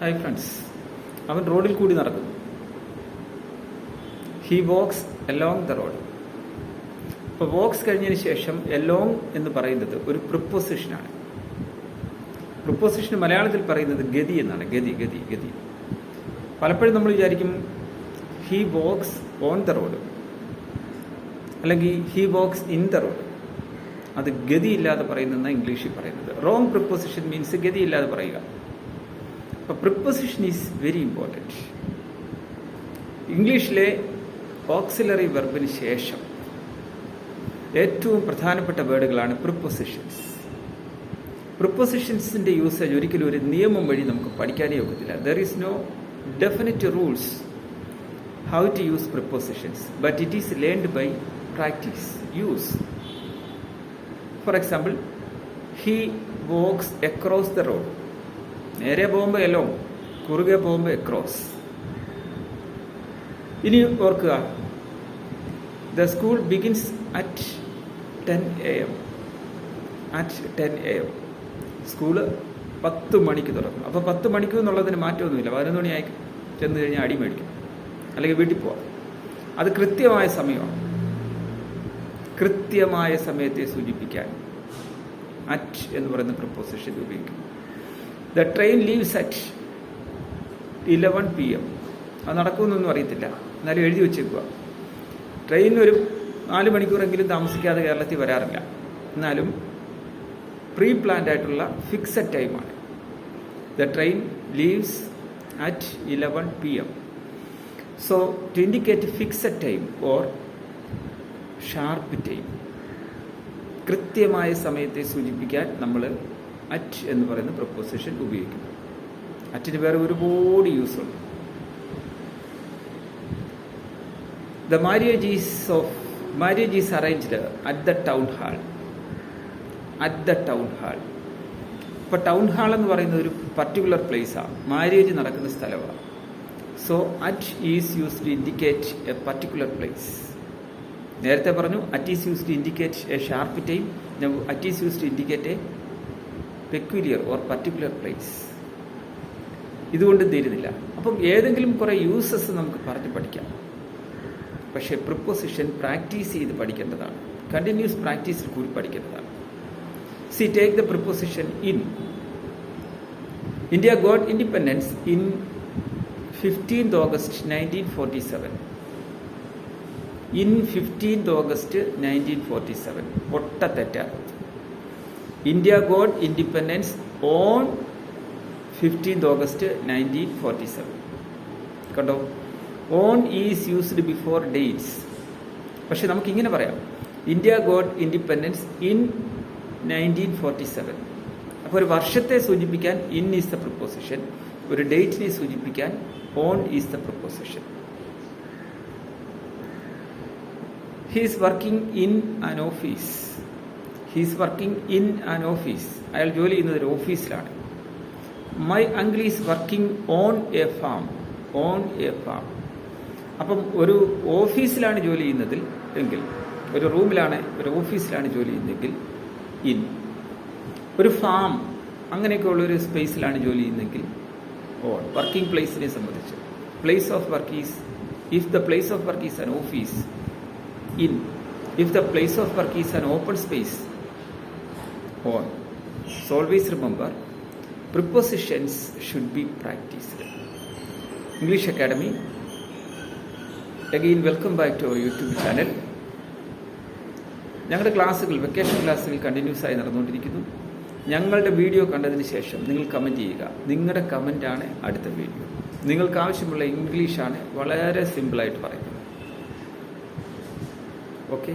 Hi friends അവൻ റോഡിൽ കൂടി നടക്കുന്നു he walks along the road ഇപ്പോൾ വോക്സ് കഴിഞ്ഞതിന് ശേഷം എലോങ് എന്ന് പറയുന്നത് ഒരു പ്രിപ്പോസിഷനാണ് പ്രിപ്പോസിഷൻ മലയാളത്തിൽ പറയുന്നത് ഗതി എന്നാണ്. ഗതി ഗതി ഗതി. പലപ്പോഴും നമ്മൾ വിചാരിക്കും he walks on the road അല്ലെങ്കിൽ he walks in the road അത് ഗതിയില്ലാതെ പറയുന്നതെന്നാണ് ഇംഗ്ലീഷിൽ പറയുന്നത്. റോങ് പ്രിപ്പോസിഷൻ മീൻസ് ഗതിയില്ലാതെ പറയുക. അപ്പോൾ പ്രിപ്പസിഷൻ ഈസ് വെരി ഇമ്പോർട്ടന്റ് ഇംഗ്ലീഷിലെ ഓക്സിലറി വെർബിന് ശേഷം ഏറ്റവും പ്രധാനപ്പെട്ട വേർഡുകളാണ് പ്രിപ്പൊസിഷൻസ് പ്രിപ്പൊസിഷൻസിന്റെ യൂസേജ് ഒരിക്കലും ഒരു നിയമം വഴി നമുക്ക് പഠിക്കാനേ ഒക്കത്തില്ല. There is no definite rules how to use prepositions but it is learned by practice use for example he walks across the road നേരെ പോകുമ്പോൾ എല്ലോ കുറുകെ പോകുമ്പോൾ എക്രോസ് ഇനി ഓർക്കുക the school begins at ten A M at ten A M school പത്ത് മണിക്ക് തുറക്കും. അപ്പോൾ പത്ത് മണിക്ക് എന്നുള്ളതിന് മാറ്റമൊന്നുമില്ല. പതിനൊന്ന് മണിയായി ചെന്ന് കഴിഞ്ഞാൽ അടി മേടിക്കും. അല്ലെങ്കിൽ വീട്ടിൽ പോവാം. അത് കൃത്യമായ സമയമാണ്. കൃത്യമായ സമയത്തെ സൂചിപ്പിക്കാൻ അറ്റ് എന്ന് പറയുന്ന പ്രപ്പോസിഷൻ ഉപയോഗിക്കും. The train leaves at eleven P M അത് നടക്കുമെന്നൊന്നും അറിയത്തില്ല. എന്നാലും എഴുതി വെച്ചേക്കുക ട്രെയിൻ ഒരു നാല് മണിക്കൂറെങ്കിലും താമസിക്കാതെ കേരളത്തിൽ വരാറില്ല. എന്നാലും പ്രീ പ്ലാൻഡ് ആയിട്ടുള്ള ഫിക്സഡ് ടൈമാണ് the train leaves at eleven P M so to indicate fixed time or sharp time കൃത്യമായ സമയത്തെ സൂചിപ്പിക്കാൻ നമ്മൾ അറ്റ് എന്ന് പറയുന്ന പ്രപ്പോസിഷൻ ഉപയോഗിക്കും അറ്റിന് വേറെ ഒരുപാട് യൂസ് ഉണ്ട്. The marriage of marriage arranged at the town hall at the town hall ഇപ്പോൾ ടൗൺ ഹാൾ എന്ന് പറയുന്ന ഒരു പർട്ടിക്കുലർ പ്ലേസാണ് മാരേജ് നടക്കുന്ന സ്ഥലമാണ് so at is use to indicate a particular place നേരത്തെ പറഞ്ഞു at is use to indicate a sharp time at is use to indicate a peculiar or particular place ഇതുകൊണ്ട് തീരുന്നില്ല അപ്പം ഏതെങ്കിലും കുറേ യൂസസ് നമുക്ക് പറഞ്ഞ് പഠിക്കാം. പക്ഷേ പ്രിപ്പോസിഷൻ പ്രാക്ടീസ് ചെയ്ത് പഠിക്കേണ്ടതാണ്. കണ്ടിന്യൂസ് പ്രാക്ടീസിൽ കൂടി പഠിക്കേണ്ടതാണ്. See take the preposition in India got independence in fifteenth August nineteen forty seven in fifteenth August nineteen forty seven Ota India got independence on fifteenth August nineteen forty seven കണ്ടോ? On is used before dates. പക്ഷെ നമുക്കിങ്ങനെ പറയാം. India got independence in nineteen forty seven അപ്പോൾ ഒരു വർഷത്തെ സൂചിപ്പിക്കാൻ in is the preposition ഒരു ഡേറ്റിനെ സൂചിപ്പിക്കാൻ on is the preposition. He's working in an office he's working in an office അയാൾ ജോലി ചെയ്യുന്നത് ഒരു ഓഫീസിലാണ് my uncle is working on a farm on a farm അപ്പം ഒരു ഓഫീസിലാണ് ജോലി ചെയ്യുന്നതിൽ എങ്കിൽ ഒരു റൂമിലാണ് ഒരു ഓഫീസിലാണ് ജോലി ചെയ്യുന്നതെങ്കിൽ ഇൻ ഒരു ഫാം അങ്ങനെയൊക്കെ ഉള്ളൊരു സ്പേസിലാണ് ജോലി ചെയ്യുന്നതെങ്കിൽ ഓൺ വർക്കിംഗ് പ്ലേസിനെ സംബന്ധിച്ച്. Place of work is if the place of work is an office in if the place of work is an open space on always remember prepositions should be practised English academy again welcome back to our YouTube channel ഞങ്ങളുടെ ക്ലാസ്സുകൾ vacation ക്ലാസ്സുകൾ continuous ആയി നടന്നുകൊണ്ടിരിക്കുന്നു. ഞങ്ങളുടെ video കണ്ടതിന് ശേഷം നിങ്ങൾ comment ചെയ്യുക. നിങ്ങളുടെ കമന്റാണ് അടുത്ത വീഡിയോ. നിങ്ങൾക്ക് ആവശ്യമുള്ള ഇംഗ്ലീഷാണ് വളരെ സിമ്പിളായിട്ട് പറയുന്നത്. ഓക്കെ